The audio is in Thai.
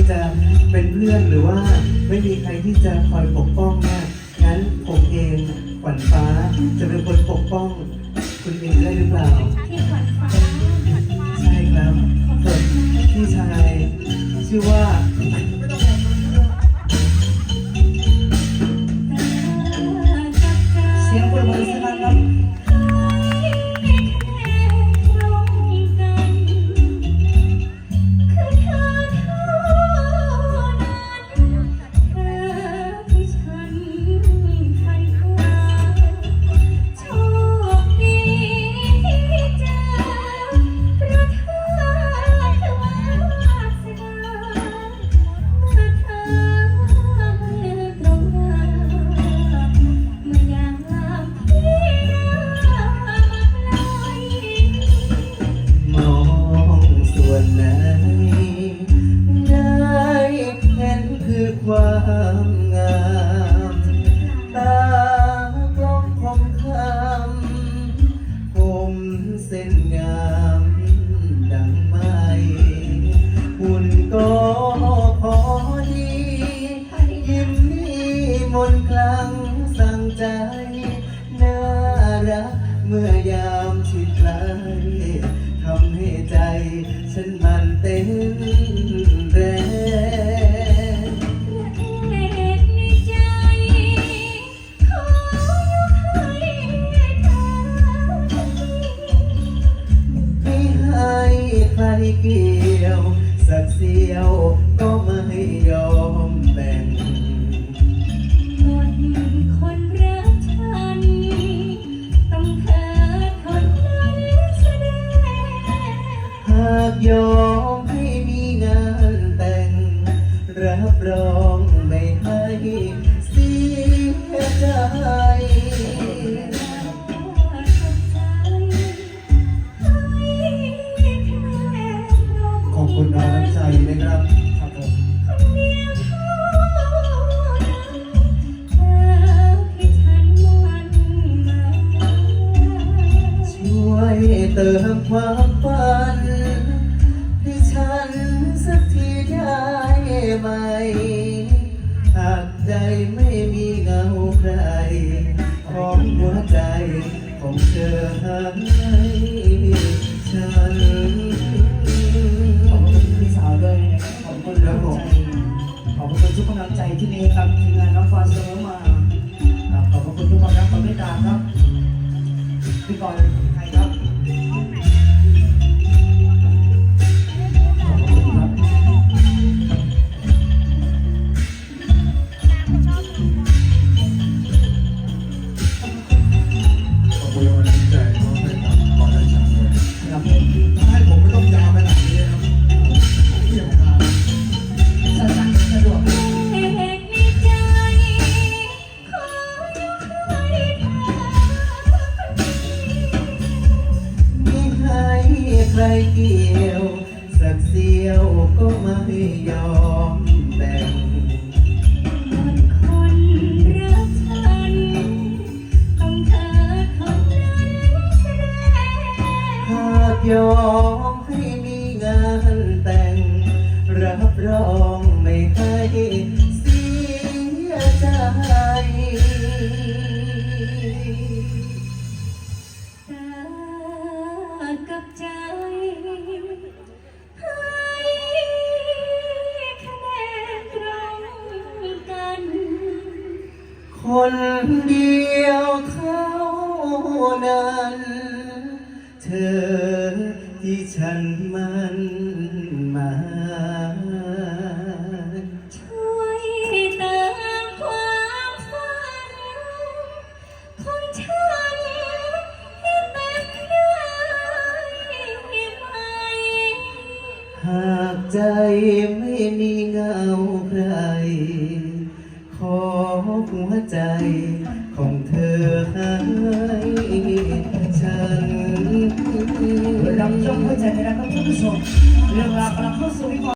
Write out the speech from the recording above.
ที่จะเป็นเพื่อนหรือว่าไม่มีใครที่จะคอยปกป้องเนี่ยงั้นผมเองขวัญฟ้าจะเป็นคน เส้นงามดังไม้หุ่นก็พอดียิ้มมีมนคลังสั่งใจ น่ารักเมื่อยามชิดไกลทำให้ใจ ฉันมันเต้น เกี่ยว สักเสียวก็ไม่ยอมแบ่ง หมดคนรักฉัน ต้องเธอคนนั้นแสดง หากยอมให้มีงานแต่ง รับรอง อบคุณน้องน้ำใจนะครับครับผมช่วยเติมความฝันให้ฉันสักทีได้ไหม หากใจไม่มีเงาใคร ของหัวใจของเธอให้ฉัน ที่มีกับทีมงานน้องฟอนเสมอมาครับขอบคุณทุกความรักความเมตตาครับพี่กรณ์ใครครับ ใครเกี่ยว สักเสียวก็ไม่ยอมแบ่งหากยอมให้มีงานแต่ง รับรองไม่ให้เสียใจกับใจ คนเดียวเท่านั้น เธอที่ฉันมันหมายช่วยเติมความฝันของฉันให้เป็นใครไหมหากใจไม่มีเงาใคร ขอหัวใจของเธอให้ฉันรับชมหัวใจในการรับชมผู้ชมเรื่องราวกำลังเข้าสู่วิก